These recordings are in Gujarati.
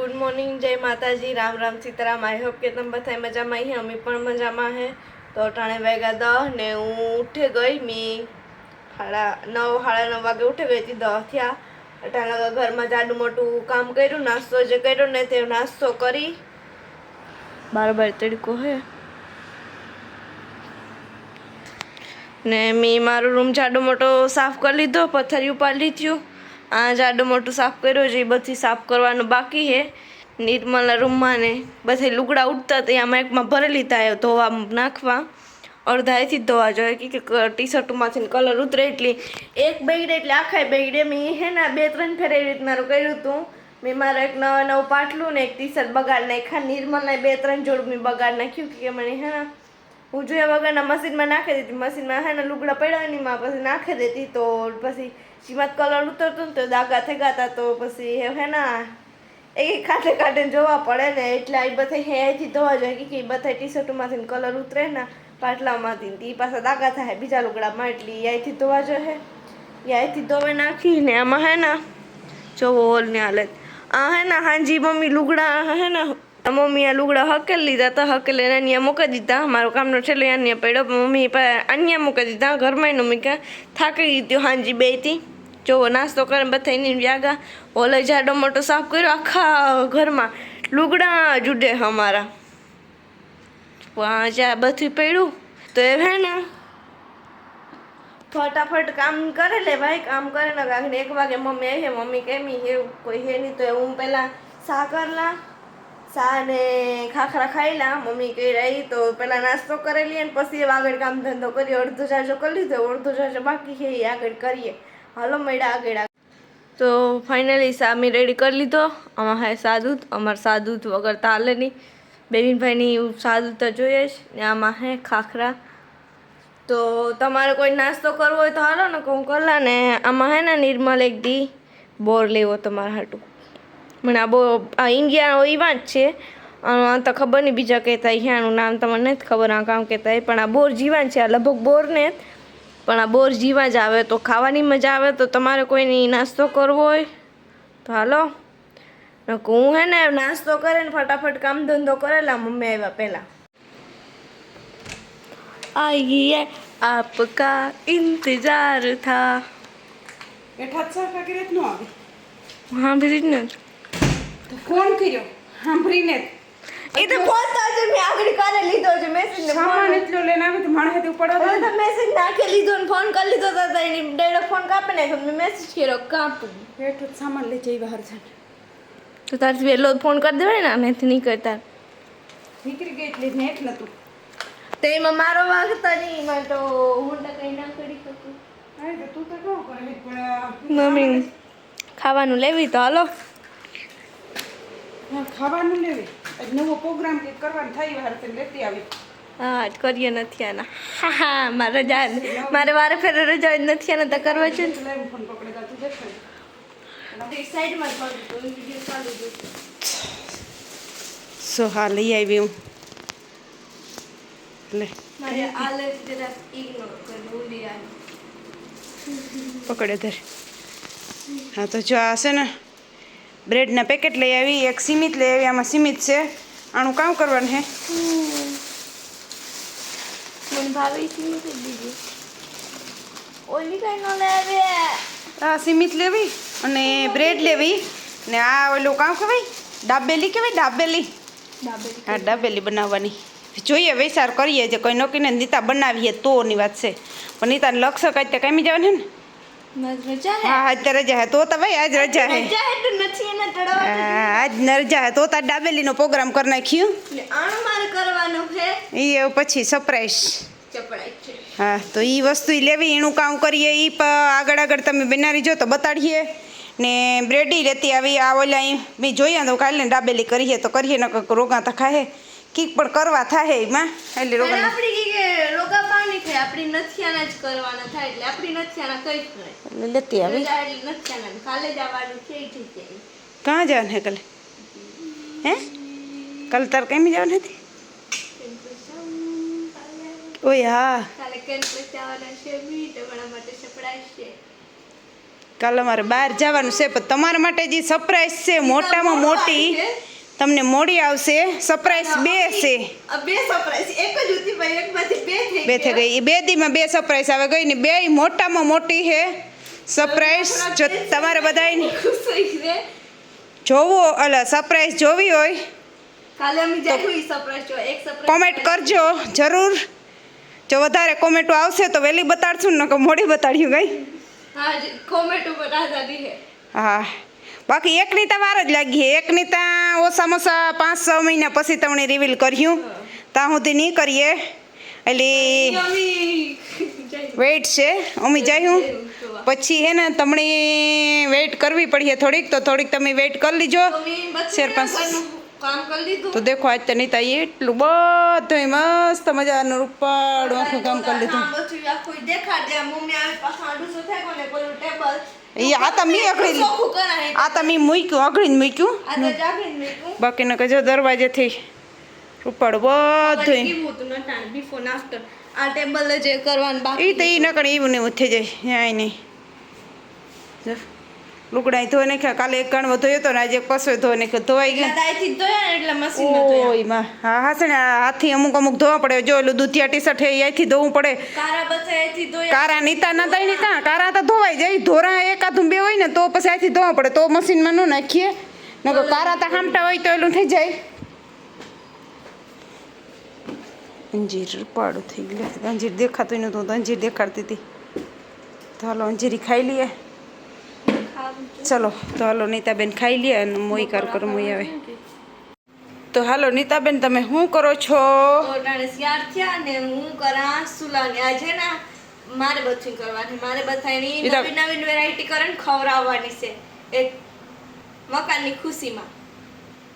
ગુડ મોર્નિંગ, જય માતાજી, રામ રામ, સીતારામ. આઈ હોપ કે તમે બધા મજામાં અહીં અમે પણ મજામાં હે. તો અટાણે વાગ્યા દહ ને હું ઉઠે ગઈ. મી સાડા નવ સાડા નવ વાગે ઉઠે ગઈ હતી, દહ થયા. અટાણે ઘરમાં જાડું મોટું કામ કર્યું, નાસ્તો જે કર્યો ને તે નાસ્તો કરી. બાર બાર તડકો હે. ને મેં મારો રૂમ જાડો મોટો સાફ કરી લીધો પથ્થરી ઉપાડી લીધું. આ જાડો મોટું સાફ કર્યો છે, એ બધી સાફ કરવાનું બાકી છે. નિર્મલના રૂમમાં ને બધે લુગડા ઉડતા હતા આમાં એકમાં ભરી લીધા એ ધોવા નાખવા. અડધાથી ધોવા જોઈએ, કે ટી શર્ટમાંથી કલર ઉતરે એટલી. એક બેગડે એટલે આખા બેગડે મેં હે ને બે ત્રણ ફેર એવી રીત મારું કર્યું હતું મેં મારું એક નવા નવું પાટલું ને એક ટી શર્ટ બગાડ નાખ્યા, નિર્મલને બે ત્રણ જોડ મેં બગાડ નાખ્યું કે મને હે ને હું જોયા વગરના મશીનમાં નાખી દેતી. મશીનમાં હે ને લુગડા પડ્યા એની પછી નાખી દેતી તો પછી સીમાં કલર ઉતરતો ને તો દાગા થઈ ગયા તો પછી હે ના. એ કાંઠે કાંઠે જોવા પડે ને એટલે આ બધા હે અહીંથી ધોવા જોઈએ કે બધા ટી શર્ટમાંથી કલર ઉતરે ને પાટલામાંથી એ પાછા દાગા થાય. બીજા લુગડામાં એટલે અહીંથી ધોવા જોઈએ અહીંથી ધોવે નાખીને આમાં હે ને જોવો હોલ ને હાલત. આ હે ને હાંજી મમ્મી લુગડા હે ને મમ્મી આ લુગડા હકેલ લીધા હતા હકેલ એને અહીંયા મૂકી દીધા. મારો કામનો છેલ્લો અહીંયા પડ્યો. મમ્મી અહીંયા મૂકી દીધા. ઘરમાં મમ્મી મૂક્યા. થાકી ગઈ હતી હાંજી બે હતી જોવો, નાસ્તો કરે બધા એની વ્યાગા. ઓલે જાડો મોટો સાફ કર્યો. આખા ઘરમાં લુગડા જુડે અમારા. જ્યાં બધું પડ્યું. તો એ હે ને ફટાફટ કામ કરે લે ભાઈ. કામ કરે ને કાંઈ એક વાગે મમ્મી આવી મમ્મી કેમી હે? કોઈ હે નહીં તો હું પહેલાં શા શા ને ખાખરા ખાઈલા મમ્મી કહી રહી તો પહેલાં નાસ્તો કરેલી અને પછી હવે આગળ કામ ધંધો કરીએ. અડધો જાજો કરી લીધો, અડધો જાજો બાકી છે, એ આગળ કરીએ. હાલો મળ્યા આગળ તો ફાઇનલી સા મેં રેડી કરી લીધો. આમાં હે સાદૂત, અમારે સાદૂત વગર તાલે નહીં. બેબીનભાઈની સાદૂત જોઈએ જ ને આમાં હે ખાખરા. તો તમારે કોઈ નાસ્તો કરવો હોય તો હાલો ને કહું, કરલા ને આમાં હે ને નિર્મલ એક દી બોર લેવો તમારા હાટું. મને આ બહુ આ ઇન્ડિયાનો એવા જ છે આ તો ખબર નહીં બીજા કહેતા અહીંયાનું નામ તમને નથી ખબર આ કામ કહેતા પણ આ બોર જીવાન છે આ લગભગ બોર ને પણ આ બોર જીવા જ આવે તો ખાવાની મજા આવે તો તમારે કોઈની નાસ્તો કરવો હોય તો હાલો. હું હે ને નાસ્તો કરે ને ફટાફટ કામ ધંધો કરેલા મમ્મી આવ્યા પહેલાં. આઈએ આપકા ઇંતજાર થા. એઠા જ સર કાકી રીતનું હા બીજી જ તો ફોન કર્યો. સાંભળીને એ તો પહોંચતા જ મેં આગળ કાલે લીધો છે મેસેજ ને સામાન એટલો લઈને આવી તો માણસ હતી પડો તો મેસેજ નાખી લીધો ને ફોન કરી લીધો તો તો એની ડેડો ફોન કાપે ને મેં મેસેજ કર્યો કાપું. બેઠો સામાન લઈ જઈ બહાર છે તો તારથી વહેલો ફોન કરી દેવાય ને આનેથી નહીં કરતા. નીકળી ગઈ એટલે નેટ નતું. તો એમાં મારો વાગતા નહીં એમાં તો હું તો કંઈ ના કરી શકું. તું તો મમ્મી ખાવાનું લેવી તો હાલો. ખાવાનું લેવી નવો પ્રોગ્રામ કે કરવાનું થઈ બહાર તો લેતી આવી. હા કરીએ નથી આના. હા હા મારે રજા મારે વારે ફેરે રજા જ નથી આના તો કરવા છે ફોન પકડે તું દેખાય. સાઈડમાં સો હા લઈ આવી હું. લે. મારે આલે જરા ઇગ્નોર કરી પકડે ધર. હા તો જો આ છે ને બ્રેડના પેકેટ લઈ આવી એક સીમિત લઈ આવી આમાં સીમિત છે. આનું કામ કરવાનું છે. આ સીમિત લેવી અને બ્રેડ લેવી. ને આ ઓલું કામ કહેવાય ડાબેલી કહેવાય? ડાબેલી. હા ડાબેલી બનાવવાની. જોઈએ વિચાર કરીએ જે કોઈ નોકીને નીતા બનાવીએ તોની વાત છે. પણ નીતાને લક્ષ કાંઈ ત્યાં કામી જવાનું ને? આજ રજા હે. તો ભાઈ આજ રજા હે. આજ ન રજા હે. તો તાર દાબેલીનો પ્રોગ્રામ કરી નાખ્યું. કરવાનું છે? એ પછી સરપ્રાઈઝ હા તો એ વસ્તુ લેવી એનું કામ કરીએ. એ આગળ આગળ તમે બનાવી જો તો બતાડીએ. ને બ્રેડી લેતી આવી આ ઓલા મેં જોઈએ તો કાલે ડાબેલી કરીએ તો કરીએ ન રોગા તો ખાહે. કીક પણ કરવા થાય એમાં. એટલે રોગા આપણી કી કે રોગા પાણી થાય આપણી નથિયાના જ કરવાના થાય એટલે આપણી નથિયાના કઈ થાય એટલે લેતી આવી એટલે નથિયાના કાલે જ આવવાનું છે ઈ થઈ જાય કાં જવાનું હે કાલે? હે? કાલે તાર કેમ જવાનું હતી? ઓય હા. કાલે કેમ જવાના છે બી તમારા માટે સરપ્રાઈઝ છે. કાલે અમારે બહાર જવાનું છે પણ તમારા માટે જે સરપ્રાઈઝ છે મોટામાં મોટી તમને મોડી આવશે સરપ્રાઈઝ બે છે. બે સરપ્રાઈઝ એક જ હતી ભાઈ એકમાંથી બે થઈ બે થઈ ગઈ. એ બે દીમાં બે સરપ્રાઈઝ આવે. ગઈ ને બે મોટામાં મોટી છે. સરપ્રાઈઝ જો તમારે બધાને જોવો એટલે સરપ્રાઈઝ જોવી હોય. કાલે અમે જાયું સરપ્રાઈઝ જો એક સરપ્રાઈઝ કોમેન્ટ કરજો જરૂર. જો વધારે કોમેન્ટો આવશે તો વહેલી બતાડશું ને કે મોડી બતાડ્યું ગઈ. હા કોમેન્ટ ઉપર આધારી છે હા. બાકી એકની તો વાર જ લાગી એકની ત્યાં ઓછામાં ઓછા પાંચ છ મહિના પછી તમને રિવીલ કર્યું. ત્યાં સુધી નહીં કરીએ. એટલે વેઇટ છે. અમે જાયું પછી હે ને તમને વેઇટ કરવી પડીએ થોડીક તો થોડીક તમે વેઇટ કરી લીજો. કામ તો દેખો આજ તો નીતા એટલું બધું મસ્ત મજાનું રૂપાડું આખું કામ કરી લીધું. એ આ તો મેં અકળી લીધું ચોખ્ખું કરાય. આ તો મેં મૂક્યું અઘડીને મૂક્યું. બાકી તો કજો દરવાજે થઈ દરવાજેથી રૂપાળું બધું આ ટેબલ જે કરવાનું બાકી એ તો એ નકણ એવું ને એવું થઈ જાય. ન્યાય નહીં. જો. લુગડા ધોઈ નાખ્યા કાલે એક ગણવો ધોયો તો ને આજે એક પસવે ધોઈ નાખ્યો. ધોવાઈ ગયો. દાદાઈથી ધોયા એટલે મશીન ઓયમાં હા હા છે ને આ હાથથી અમુક અમુક ધોવા પડે. જો એલું દૂધિયા ટી શર્ટ એ અહીંથી ધોવું પડે. કારા ધોયા. કારા નીતા ના થાય નીતા કારા તો ધોવાઈ જાય. ધોરા એકાદું બે હોય ને તો પછી અહીંથી ધોવા પડે. તો મશીનમાં ન નાખીએ. નકર કારા તો હામટા હોય તો એલું થઈ જાય. અંજીર પાડું થઈ ગયું. અંજીર દેખાતું નહોતું અંજીર દેખાડતી હતી. તો હાલો અંજીરી ખાઈ લઈએ. ચલો તો હાલો નીતાબેન ખાઈ લે અને મોઈ કર કરો મોઈ આવે. તો હાલો નીતાબેન તમે શું કરો છો? શિયાળ થયા ને હું કરા સુલાની. આજે ના મારે બધું કરવાની. મારે બધાની નવી વેરાયટી કરીને ખવડાવવાની છે. એક મકાનની ખુશીમાં.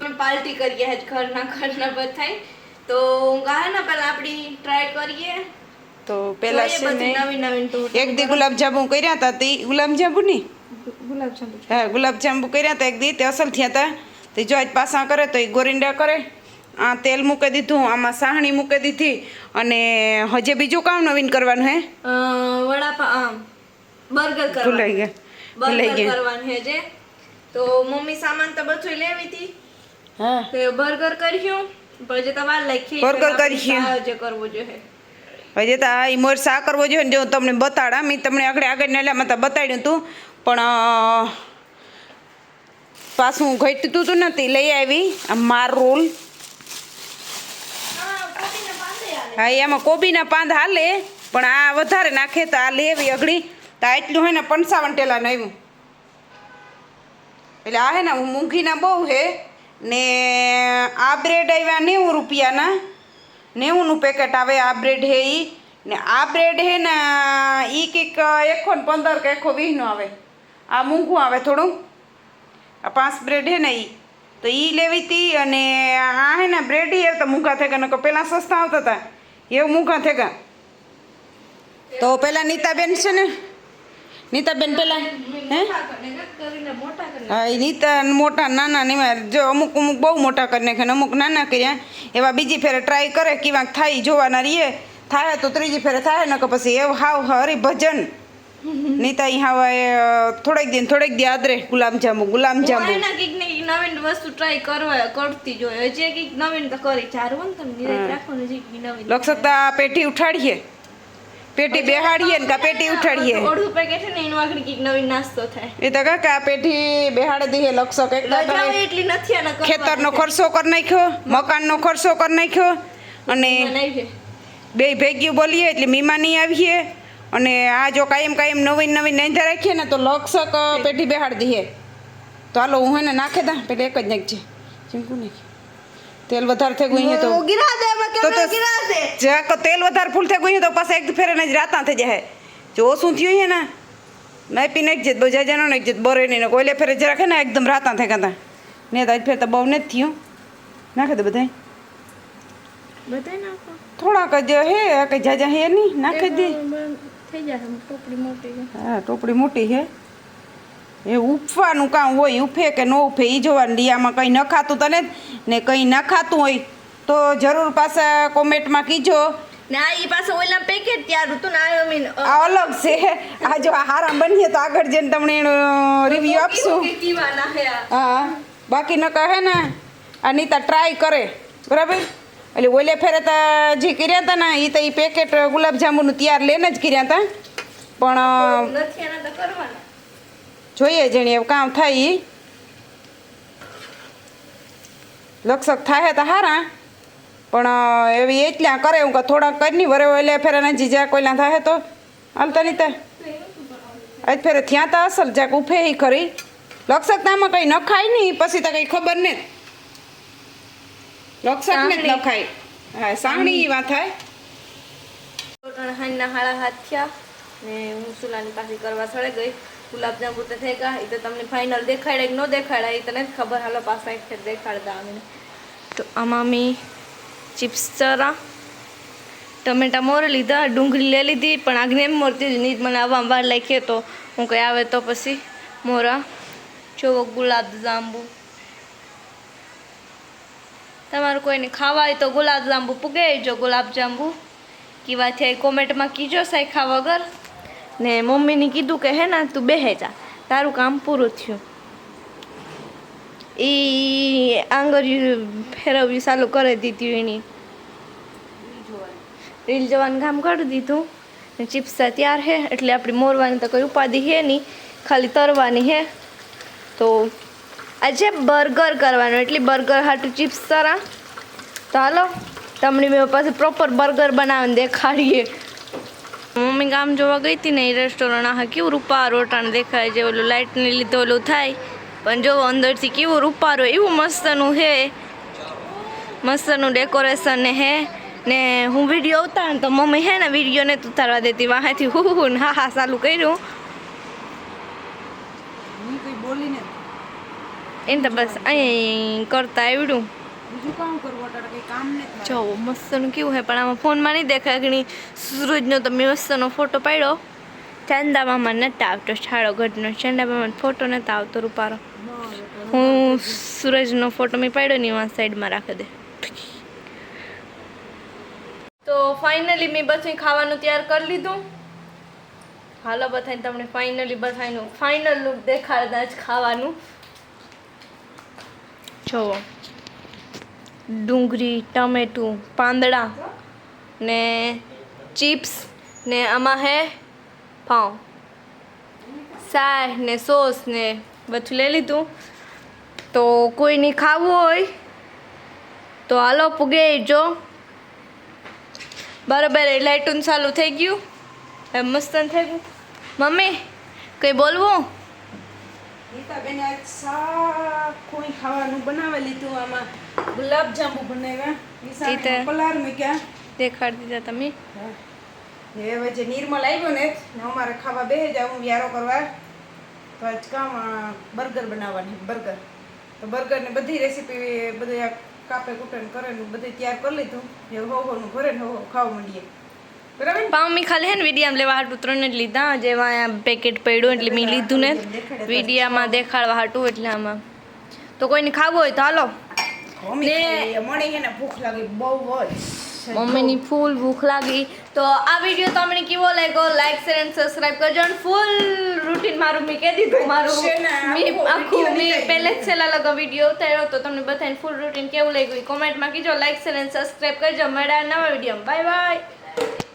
પણ પાર્ટી કરીએ આજ ઘરના ઘરના બધાય. તો ગાય ને પહેલા આપણી ટ્રાય કરીએ. તો પેલા છે ને એક દી ગુલાબજાંબુ કર્યા હતા તે ગુલાબજાંબુ નહીં ગુલાબજાંબુ હા ગુલાબજાંબુ કર્યા હતા એક દી તે અસલ થયા હતા તે જો આજ પાસા કરે તો એ ગોરિંડા કરે. આ તેલ મૂકી દીધું આમાં સાહણી મૂકી દીધી અને હજે બીજું કામ નવીન કરવાનું હે? વડાપાવ બર્ગર ભૂલાઈ ગયા. ભૂલાઈ ગયા. કરવાનું છે જે. તો મમ્મી સામાન તો બધું લેવી હતી હા. તો બર્ગર કર્યું પછી તમારે લખી Burger કર્યું. જે કરવું જોઈએ. હજે તો આ મોર સા કરવો જોઈએ ને જો તમને બતાડા. મેં તમને આગળ આગળ નેલામાં તો બતાડ્યું હતું પણ પાછું ઘટતું તો નથી. લઈ આવી આ માર રોલ. હા, એમાં કોબીના પાંદ હાલે, પણ આ વધારે નાખે તો આ લેવી અઘડી તો આ એટલું હોય ને પંચાવન ટેલાનું આવ્યું એટલે આ હે ને મૂંઘીના બહુ હે, ને આ બ્રેડ આવ્યા નેવું રૂપિયાના. નેવુંનું પેકેટ આવે આ બ્રેડ હે એ ને આ બ્રેડ હે ને એક કંઈક એકસો પંદર કે એકસો વીસનું આવે. આ મોંઘું આવે થોડું. આ પાંચ બ્રેડ હે ને એ તો એ લેવી હતી અને આ હે ને બ્રેડ એ આવતા મૂંઘા થેગા નકો પહેલાં સસ્તા આવતા હતા એવું મૂંઘા થેગા. તો પહેલાં નીતાબેન છે ને? નીતાબેન પહેલાં હે? હા એ નીતા મોટા નાના ને એમાં જો અમુક અમુક બહુ મોટા કરી નાખે અમુક નાના કર્યા. એવા બીજી ફેરે ટ્રાય કરે કેવાંક થાય જોવાના રહીએ. થાય તો ત્રીજી ફેરે થાય ને કે પછી એવું હાવ હરિભજન. નીતા અહીં હવે થોડેક દિન થોડેક દી આદરે ગુલાબજાંબુ ગુલાબજાંબુ એના કંઈક ને નવીન વસ્તુ ટ્રાય કરવા કરતી જોઈએ હજી કંઈક નવીન તો કરી ચારું ને તમે નિરાય રાખો ને હજી નવીન લક્ષતા પેટી ઉઠાડીએ. પેટી બેહાડીએ ને કા પેટી ઉઠાડીએ. અડધું પેકેટ છે ને એનું આગળ કંઈક નવીન નાસ્તો થાય. એ તો કા આ પેટી બેહાડી દઈએ લક્ષક. એટલી નથી આના ખેતરનો ખર્ચો કરી નાખ્યો મકાનનો ખર્ચો કરી નાખ્યો અને બે ભેગ્યું બોલીએ એટલે મીમાની આવીએ. અને આ જો કાયમ કાયમ નવીન નવીન નંધા રાખીએ ને તો લક્ષક પેઢી બેહાડી દઈએ તો હાલો હું એને નાખે દા પેલે એક જ નાખજે. ચીમકુ નાખી. તેલ વધારે થઈ ગયું તો. ગિરા દે તો તો ગિરા દે જરાક તેલ વધારે ફૂલ થઈ ગયું તો પાછા એક ફેરે ને જ રાતા થઈ જાય. જો શું થયું છે ને નાપી નાખજે બહુ જાજાનો ન નાખજે બરે નહીં ને કોઈલે ફેરે જરાક હે ને એકદમ રાતા થઈ ગયા ને તો આજ ફેર તો બહુ નથી થયું. નાખે દે બધાય. નાખો. થોડાક જ હે કઈ જાજા હે નહીં નાખી દે. થઈ જશે ટોપડી મોટી હા ટોપડી મોટી હે એ ઉપવાનું કામ હોય ઉફે કે ન ઉફે એ જોવાનું ડિયામાં કંઈ નખાતું તને જ? ને કંઈ નખાતું હોય તો જરૂર પાછા કોમેન્ટમાં કીજો. ને આ પાસે પાછું ઓલા પેકેટ ત્યાર હતું ને આ મીન આ અલગ છે. આ જો આ હારા બનીએ તો આગળ જઈને તમને એનો રિવ્યુ આપશું. હે આ. હા બાકી ન કહે ને અનિતા ટ્રાય કરે. બરાબર? એટલે ઓલે ફેરે તો જે કર્યા હતા ને એ તો એ પેકેટ ગુલાબજાંબુનું તૈયાર લઈને જ કર્યા હતા પણ જોઈએ જેણે એવું કામ થાય એ લક્ષક થાય તો હારા પણ એવી એટલા કરે હું કે થોડાક કરી નહીં વરે ઓલે ફેરે ને જીજા કોઈલા થાય તો. હાલતા નહીં તે. આજ ફેરે થયા તો અસલ જાક ઉફે ખરી. લક્ષક તામાં ન નખાય નહીં પછી તો કંઈ ખબર નહીં લક્ષક જ નખાય હા સાંગણી ઈ થાય. ત્રણ હાંજના હાથ થયા ને હું સુલાની પાસે કરવા સળે ગઈ. ગુલાબજાંબુ તો થઈ ગયા એ તો તમને ફાઇનલ દેખાડ્યા કે ન દેખાડ્યા એ તને ખબર. હાલો પાછા એક ફેર દેખાડતા આવીને. તો આમાં મેં ચિપ્સ ચરા ટમેટા મોર લીધા ડુંગળી લઈ લીધી પણ આગને એમ મોરતી જ નહીં મને આવવા વાર લખીએ તો. હું કંઈ આવે તો પછી મોરા જોવો ગુલાબજાંબુ. તમારું કોઈને ખાવા હોય તો ગુલાબજાંબુ પૂગે જો ગુલાબજાંબુ કીવા થઈ કોમેન્ટમાં કીજો સાયખા વગર. ને મમ્મીને કીધું કે, હે ને, તું બેહે જા. તારું કામ પૂરું થયું. એ આંગળીયું ફેરવ્યું ચાલુ કરી દીધું એની. રીલ જવાનું કામ કરી દીધું. ને ત્યાર તૈયાર હે એટલે આપણી મોરવાની તો કોઈ ઉપાધિ હે નહીં. ખાલી તરવાની હે તો આજે બર્ગર કરવાનું, એટલે બર્ગર હાટું ચિપ્સ સારા તો હાલો, તમને મેં પાસે પ્રોપર બર્ગર બનાવીને દેખાડીએ. મમ્મી ગામ જોવા ગઈ હતી ને એ રેસ્ટોરન્ટ આ કેવું રૂપારો રોટાણ દેખાય છે, ઓલું લાઇટને લીધે ઓલું થાય. પણ જો અંદરથી કેવું રૂપારો એવું મસ્તનું હે. મસ્તનું ડેકોરેશન ને હે. ને હું વીડિયો ઉતાર તો મમ્મી હે ને વીડિયો ને ઉતારવા દેતી, વાહેથી હું હું હા હા ચાલુ કર્યું હું કઈ બોલીને એને તો બસ અહીં કરતા આવડ્યું જો મસ્તનું કેવું હે પણ આમાં ફોનમાં નહીં દેખાય. ઘણી સૂરજનો તો મેં મસ્તનો ફોટો પાડ્યો. ચાંદામામાં નતા આવતો છાળો ગઢનો ચાંદામામાં ફોટો નતા આવતો રૂપારો. હું સૂરજનો ફોટો મેં પાડ્યો ને એમાં સાઈડમાં રાખી દે. તો ફાઇનલી મેં બધું ખાવાનું તૈયાર કરી લીધું. હાલો બધાને તમને ફાઇનલી બધાનું ફાઇનલ લુક દેખાડતા જ ખાવાનું. જોવો ડુંગળી, ટમેટું, પાંદડા ને ચિપ્સ ને આમાં હે પાઉં. સાય ને સોસ ને બધું લઈ લીધું. તો કોઈને ખાવું હોય તો હાલો પૂગે જો. બરાબર લાઇટું ચાલુ થઈ ગયું. એમ મસ્ત થઈ ગયું. મમ્મી, કંઈ બોલવું? નીતાબેને આજ સાખું ખાવાનું બનાવી લીધું આમાં ગુલાબજાંબુ બનાવ્યા. પલાર મૂક્યા. દેખાડી દીધા તમે. ને હવે જે નિર્મલ આવ્યો ને ને અમારે ખાવા બે જ હું વ્યારો કરવા. તો આજ કામ બર્ગર બનાવવાની બર્ગર. તો બર્ગરની બધી રેસીપી બધી કાપે કૂટે કરે ને બધી તૈયાર કરી લીધું. એ હો હોનું ઘરે ને હો હો ખાવા માંડીએ. ને? પાઉં મેં ખાલી હે ને વિડીયામાં લેવા હાટું ત્રણ જ લીધા. જેમાં પેકેટ પડ્યું એટલે મેં લીધું ને. વિડીયામાં દેખાડવા હાટું એટલે આમાં. તો કોઈને ખાવું હોય તો હાલો. મમ્મીની ફૂલ ભૂખ લાગી. તો આ વીડિયો તમને કેવો લાગ્યો? લાઈક શેર એન્ડ સબસ્ક્રાઇબ કરજો અને ફૂલ રૂટીન મારું મેં કહી દીધું. મારું મેં આખું મેં પહેલે જ છેલ્લા લગો વીડિયો ઉતાર્યો તો તમને બધાને ફૂલ રૂટીન કેવું લાગ્યું કોમેન્ટમાં કીજો. લાઈક શેર એન્ડ સબસ્ક્રાઇબ કરજો. મળ્યા નવા વીડિયો બાય બાય